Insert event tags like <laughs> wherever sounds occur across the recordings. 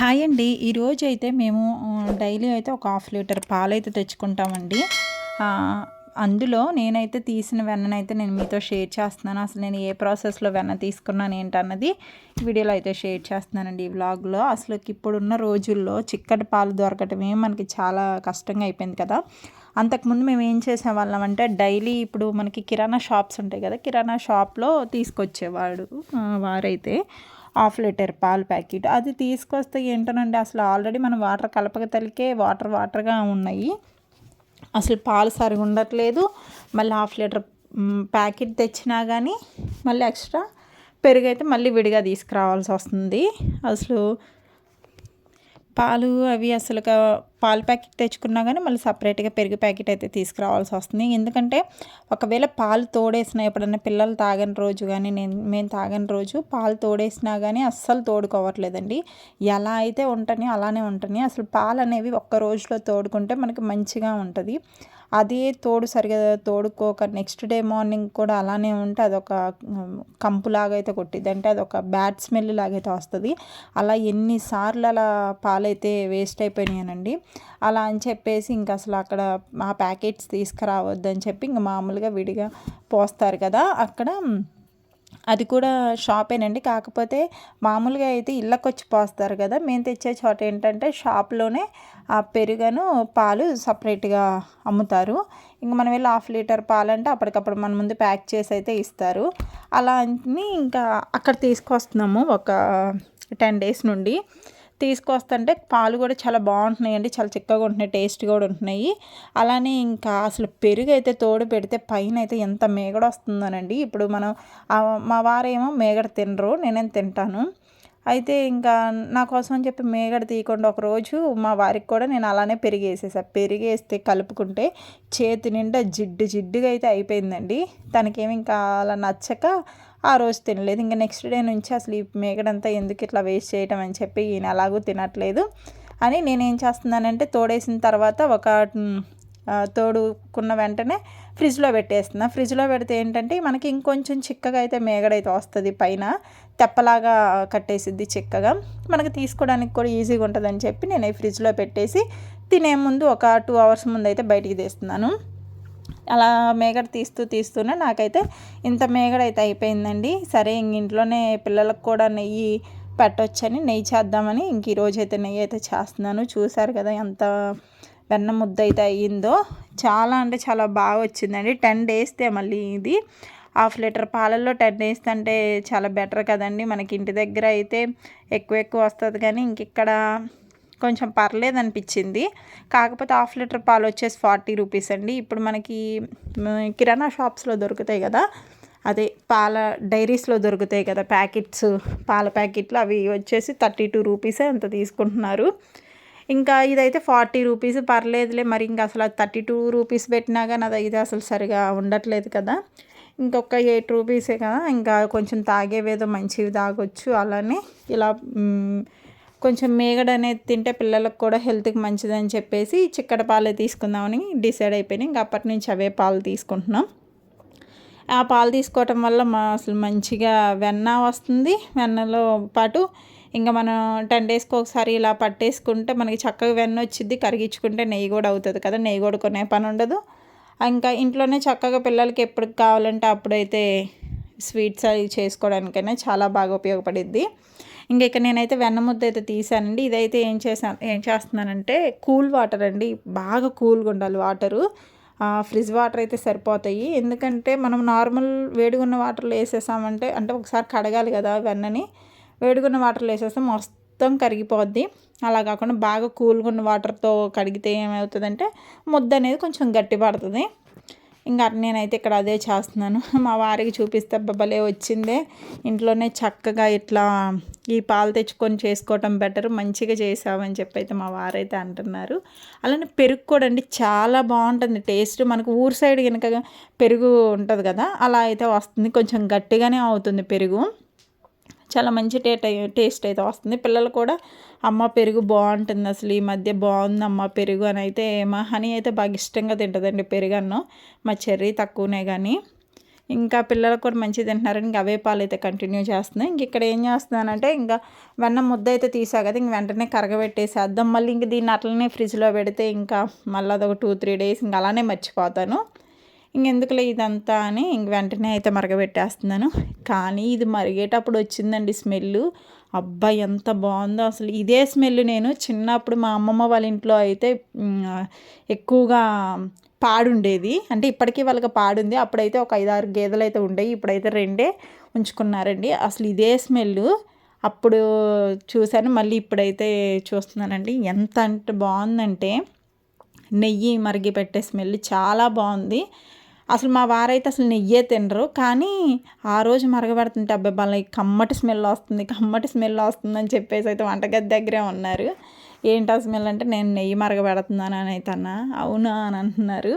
Hi అండి. ఈరోజు అయితే మేము డైలీ అయితే ఒక హాఫ్ లీటర్ పాలు అయితే తెచ్చుకుంటామండి అందులో నేనైతే తీసిన వెన్ననైతే నేను మీతో షేర్ చేస్తున్నాను. అసలు నేను ఏ ప్రాసెస్లో వెన్న తీసుకున్నాను ఏంటన్నది వీడియోలో అయితే షేర్ చేస్తున్నానండి ఈ వ్లాగ్లో. అసలు ఇప్పుడున్న రోజుల్లో చిక్కటి పాలు దొరకటమే మనకి చాలా కష్టంగా అయిపోయింది కదా. అంతకుముందు మేము ఏం చేసేవాళ్ళం అంటే డైలీ ఇప్పుడు మనకి కిరాణా షాప్స్ ఉంటాయి కదా కిరాణా షాప్లో తీసుకొచ్చేవాడు వారైతే. హాఫ్ లీటర్ పాలు ప్యాకెట్. అది తీసుకొస్తే ఏంటనండి అసలు ఆల్రెడీ మనం వాటర్ కలపక తలికే వాటర్ వాటర్గా ఉన్నాయి. అసలు పాలు సరిగా ఉండట్లేదు మళ్ళీ హాఫ్ లీటర్ ప్యాకెట్ తెచ్చినా కానీ మళ్ళీ ఎక్స్ట్రా పెరుగు అయితే మళ్ళీ విడిగా తీసుకురావాల్సి వస్తుంది. అసలు పాలు అవి అసలు పాలు ప్యాకెట్ తెచ్చుకున్నా కానీ మళ్ళీ సపరేట్గా పెరుగు ప్యాకెట్ అయితే తీసుకురావాల్సి వస్తుంది. ఎందుకంటే ఒకవేళ పాలు తోడేసిన ఎప్పుడన్నా పిల్లలు తాగని రోజు కానీ నేను మేము తాగని రోజు పాలు తోడేసినా కానీ అస్సలు తోడుకోవట్లేదండి. ఎలా అయితే ఉంటని అలానే ఉంటని అసలు పాలు అనేవి ఒక్క రోజులో తోడుకుంటే మనకి మంచిగా ఉంటుంది. అదే తోడు సరిగా తోడుకోక నెక్స్ట్ డే మార్నింగ్ కూడా అలానే ఉంటే అదొక కంపులాగా అయితే కొట్టిద్ది. అంటే అదొక బ్యాడ్ స్మెల్ లాగైతే వస్తుంది. అలా ఎన్నిసార్లు అలా పాలైతే వేస్ట్ అయిపోయినాయనండి. అలా అని చెప్పేసి ఇంకా అసలు అక్కడ ఆ ప్యాకెట్స్ తీసుకురావద్దని చెప్పి ఇంకా మామూలుగా విడిగా పోస్తారు కదా. అక్కడ అది కూడా షాపేనండి. కాకపోతే మామూలుగా అయితే ఇళ్ళకి వచ్చి పోస్తారు కదా. మేము తెచ్చే చోట ఏంటంటే షాప్లోనే ఆ పెరుగను పాలు సపరేట్గా అమ్ముతారు. ఇంక మనం వెళ్ళి హాఫ్ లీటర్ పాలు అంటే అప్పటికప్పుడు మన ముందు ప్యాక్ చేసి అయితే ఇస్తారు. అలా అని ఇంకా అక్కడ తీసుకొస్తున్నాము ఒక టెన్ డేస్ నుండి. తీసుకొస్తుంటే పాలు కూడా చాలా బాగుంటున్నాయండి. చాలా చిక్కగా ఉంటున్నాయి. టేస్ట్ కూడా ఉంటున్నాయి. అలానే ఇంకా అసలు పెరుగు అయితే తోడు పెడితే పైన అయితే ఎంత మేగడ వస్తుందోనండి. ఇప్పుడు మనం మా వారేమో మేగడ తినరు. నేనేం తింటాను. అయితే ఇంకా నా కోసం అని చెప్పి మేగడ తీయకుండా ఒకరోజు మా వారికి కూడా నేను అలానే పెరిగేసేసా. పెరిగేస్తే కలుపుకుంటే చేతి నిండా జిడ్డు జిడ్డుగా అయితే అయిపోయిందండి. తనకేమి ఇంకా అలా నచ్చక ఆ రోజు తినలేదు. ఇంకా నెక్స్ట్ డే నుంచి అసలు ఈ మేగడంతా ఎందుకు ఇట్లా వేస్ట్ చేయటం అని చెప్పి ఈయన అలాగూ తినట్లేదు అని నేనేం చేస్తున్నానంటే తోడేసిన తర్వాత ఒక తోడుకున్న వెంటనే ఫ్రిడ్జ్లో పెట్టేస్తున్నా. ఫ్రిడ్జ్లో పెడితే ఏంటంటే మనకి ఇంకొంచెం చిక్కగా అయితే మేగడైతే వస్తుంది. పైన తెప్పలాగా కట్టేసిద్ది చిక్కగా. మనకి తీసుకోవడానికి కూడా ఈజీగా ఉంటుందని చెప్పి నేను ఈ ఫ్రిడ్జ్లో పెట్టేసి తినే ముందు ఒక టూ అవర్స్ ముందు అయితే బయటికి తీస్తున్నాను. అలా మేగడ తీస్తూ తీస్తూనే నాకైతే ఇంత మేగడ అయితే అయిపోయిందండి. సరే ఇంక ఇంట్లోనే పిల్లలకు కూడా నెయ్యి పెట్టొచ్చని నెయ్యి చేద్దామని ఇంక ఈరోజు అయితే నెయ్యి అయితే చేస్తున్నాను. చూసారు కదా ఎంత వెన్న ముద్ద అయితే అయ్యిందో. చాలా అంటే చాలా బాగా వచ్చిందండి. టెన్ డేస్తే మళ్ళీ ఇది. హాఫ్ లీటర్ పాలల్లో టెన్ డేస్ అంటే చాలా బెటర్ కదండి. మనకి ఇంటి దగ్గర అయితే ఎక్కువ ఎక్కువ వస్తుంది కానీ ఇంక ఇక్కడ కొంచెం పర్లేదు అనిపించింది కాకపోతే హాఫ్ లీటర్ పాలు వచ్చేసి ఫార్టీ రూపీస్ అండి. ఇప్పుడు మనకి కిరాణా షాప్స్లో దొరుకుతాయి కదా అదే పాల డైరీస్లో దొరుకుతాయి కదా ప్యాకెట్స్ పాల ప్యాకెట్లు అవి వచ్చేసి థర్టీ టూ రూపీసే అంత తీసుకుంటున్నారు. ఇంకా ఇదైతే ఫార్టీ రూపీస్ పర్లేదులే మరి ఇంకా అసలు థర్టీ టూ రూపీస్ పెట్టినా కానీ అది ఇది అసలు సరిగా ఉండట్లేదు కదా. ఇంకొక ఎయిట్ రూపీసే కదా ఇంకా కొంచెం తాగేవేదో మంచివి తాగొచ్చు అలానే ఇలా కొంచెం మేగడ అనేది తింటే పిల్లలకు కూడా హెల్త్కి మంచిదని చెప్పేసి చిక్కడ పాలే తీసుకుందామని డిసైడ్ అయిపోయినాయి. ఇంకా అప్పటి నుంచి అవే పాలు తీసుకుంటున్నాం. ఆ పాలు తీసుకోవటం వల్ల మా అసలు మంచిగా వెన్న వస్తుంది. వెన్నలో పాటు ఇంకా మనం టెన్ డేస్కి ఒకసారి ఇలా పట్టేసుకుంటే మనకి చక్కగా వెన్న వచ్చింది కరిగించుకుంటే నెయ్యి కూడా అవుతుంది కదా నెయ్యి కూడా కొనే పని ఉండదు. ఇంకా ఇంట్లోనే చక్కగా పిల్లలకి ఎప్పుడు కావాలంటే అప్పుడైతే స్వీట్స్ అవి చేసుకోవడానికైనా చాలా బాగా ఉపయోగపడిద్ది. ఇంకా ఇక్కడ నేనైతే వెన్న ముద్ద అయితే తీసానండి ఇదైతే ఏం చేశాను ఏం చేస్తున్నానంటే కూల్ వాటర్ అండి. బాగా కూల్గా ఉండాలి వాటరు. ఫ్రిడ్జ్ వాటర్ అయితే సరిపోతాయి. ఎందుకంటే మనం నార్మల్ వేడిగున్న వాటర్లో వేసేసామంటే అంటే ఒకసారి కడగాలి కదా వెన్నని వేడిగున్న వాటర్లో వేసేస్తే మొత్తం కరిగిపోద్ది. అలా కాకుండా బాగా కూల్గా ఉన్న వాటర్తో కడిగితే ఏమవుతుందంటే ముద్ద అనేది కొంచెం గట్టి పడుతుంది ఇంకా నేనైతే ఇక్కడ అదే చేస్తున్నాను. <laughs> మా వారికి చూపిస్తే భలే వచ్చిందే. ఇంట్లోనే చక్కగా ఇట్లా ఈ పాలు తెచ్చుకొని చేసుకోవటం బెటర్ మంచిగా చేసామని చెప్పి అయితే మా వారైతే అంటున్నారు. అలానే పెరుగు కూడా అండి చాలా బాగుంటుంది. టేస్ట్ మనకు ఊరు సైడ్ కనుక పెరుగు ఉంటుంది కదా అలా అయితే వస్తుంది. కొంచెం గట్టిగానే అవుతుంది పెరుగు. చాలా మంచి టే టేస్ట్ అయితే వస్తుంది. పిల్లలు కూడా అమ్మ పెరుగు బాగుంటుంది అసలు. ఈ మధ్య బాగుంది అమ్మ పెరుగు అని అయితే మా హనీ అయితే బాగా ఇష్టంగా తింటుందండి పెరుగు అన్నం. మా చెర్రీ తక్కువనే కానీ. ఇంకా పిల్లలకు కూడా మంచిగా తింటున్నారు. ఇంకా అవే పాలు అయితే కంటిన్యూ చేస్తున్నాయి ఇంక ఇక్కడ ఏం చేస్తున్నానంటే ఇంకా వెన్న ముద్ద అయితే తీసా కదా ఇంక వెంటనే కరగబెట్టేసేద్దాం. మళ్ళీ ఇంక దీన్ని అట్లనే ఫ్రిడ్జ్లో పెడితే ఇంకా మళ్ళీ అదొక టూ త్రీ డేస్ ఇంకా అలానే మర్చిపోతాను. ఇంకెందుకులే ఇదంతా అని ఇంక వెంటనే అయితే మరగబెట్టేస్తున్నాను. కానీ ఇది మరిగేటప్పుడు వచ్చిందండి స్మెల్ అబ్బా ఎంత బాగుందో అసలు. ఇదే స్మెల్ నేను చిన్నప్పుడు మా అమ్మమ్మ వాళ్ళ ఇంట్లో అయితే ఎక్కువగా పాడుండేది. అంటే ఇప్పటికీ వాళ్ళకి పాడుంది. అప్పుడైతే ఒక ఐదారు గేదెలు అయితే ఉండేవి. ఇప్పుడైతే రెండే ఉంచుకున్నారండి. అసలు ఇదే స్మెల్ అప్పుడు చూశాను. మళ్ళీ ఇప్పుడైతే చూస్తున్నానండి. ఎంత అంటే బాగుందంటే నెయ్యి మరిగి పెట్టే స్మెల్ చాలా బాగుంది. అసలు మా వారైతే అసలు నెయ్యే తినరు. కానీ ఆ రోజు మరగబడుతుంటే అబ్బాయి వాళ్ళకి కమ్మటి స్మెల్ వస్తుంది కమ్మటి స్మెల్ వస్తుందని చెప్పేసి అయితే వంటగది దగ్గరే ఉన్నారు. ఏంటా స్మెల్ అంటే నేను నెయ్యి మరగబెడుతున్నాను అని అయితే అన్న. అవునా అని అంటున్నారు.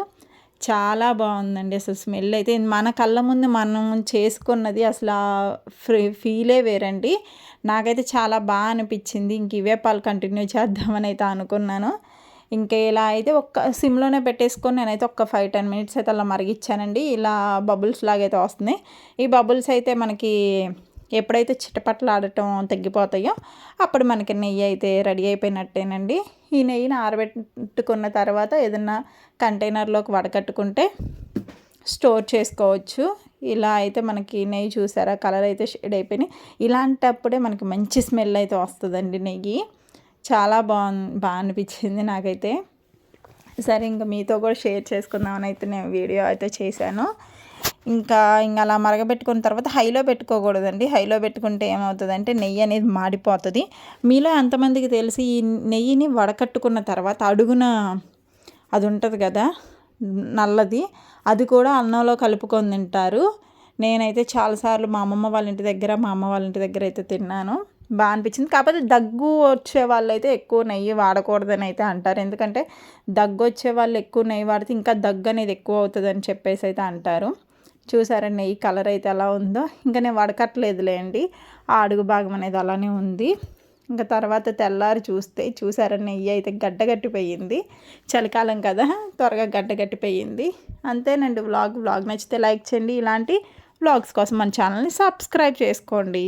చాలా బాగుందండి అసలు స్మెల్ అయితే. మన కళ్ళ ముందు మనం చేసుకున్నది అసలు ఆ ఫీలే వేరండి. నాకైతే చాలా బాగా అనిపించింది. ఇంక ఇవే పాలు కంటిన్యూ చేద్దామని అయితే అనుకున్నాను. ఇంకా ఇలా అయితే ఒక్క సిమ్లోనే పెట్టేసుకొని నేనైతే ఒక్క ఫైవ్ టెన్ మినిట్స్ అయితే అలా మరిగిచ్చానండి. ఇలా బబుల్స్ లాగైతే వస్తున్నాయి. ఈ బబుల్స్ అయితే మనకి ఎప్పుడైతే చిటపట్లాడటం తగ్గిపోతాయో అప్పుడు మనకి నెయ్యి అయితే రెడీ అయిపోయినట్టేనండి. ఈ నెయ్యిని ఆరబెట్టుకున్న తర్వాత ఏదన్నా కంటైనర్లోకి వడకట్టుకుంటే స్టోర్ చేసుకోవచ్చు. ఇలా అయితే మనకి నెయ్యి చూసారా? కలర్ అయితే షేడ్ అయిపోయినాయి. ఇలాంటప్పుడే మనకి మంచి స్మెల్ అయితే వస్తుందండి నెయ్యి. చాలా బాగుంది బాగా అనిపించింది నాకైతే. సరే ఇంకా మీతో కూడా షేర్ చేసుకుందామని అయితే నేను వీడియో అయితే చేశాను. ఇంకా ఇంకా అలా మరగబెట్టుకున్న తర్వాత హైలో పెట్టుకోకూడదండి. హైలో పెట్టుకుంటే ఏమవుతుందంటే నెయ్యి అనేది మాడిపోతుంది. మీలో ఎంతమందికి తెలిసి ఈ నెయ్యిని వడకట్టుకున్న తర్వాత అడుగున అది ఉంటుంది కదా నల్లది అది కూడా అన్నంలో కలుపుకొని తింటారు. నేనైతే చాలాసార్లు మా అమ్మమ్మ వాళ్ళ ఇంటి దగ్గర మా అమ్మ వాళ్ళ ఇంటి దగ్గర అయితే తిన్నాను. బాగా అనిపించింది. కాకపోతే దగ్గు వచ్చే వాళ్ళైతే ఎక్కువ నెయ్యి వాడకూడదని అయితే అంటారు. ఎందుకంటే దగ్గు వచ్చే వాళ్ళు ఎక్కువ నెయ్యి వాడితే ఇంకా దగ్గు అనేది ఎక్కువ అవుతుందని చెప్పేసి అయితే అంటారు. చూసారా నెయ్యి కలర్ అయితే ఎలా ఉందో? ఇంకా నేను వడకట్లేదులేండి ఆ అడుగు భాగం అనేది అలానే ఉంది. ఇంకా తర్వాత తెల్లారి చూస్తే చూసారా నెయ్యి అయితే గడ్డగట్టిపోయింది. చలికాలం కదా త్వరగా గడ్డగట్టిపోయింది. అంతేనండి. వ్లాగ్ వ్లాగ్ నచ్చితే లైక్ చేయండి. ఇలాంటి వ్లాగ్స్ కోసం మన ఛానల్ని సబ్స్క్రైబ్ చేసుకోండి.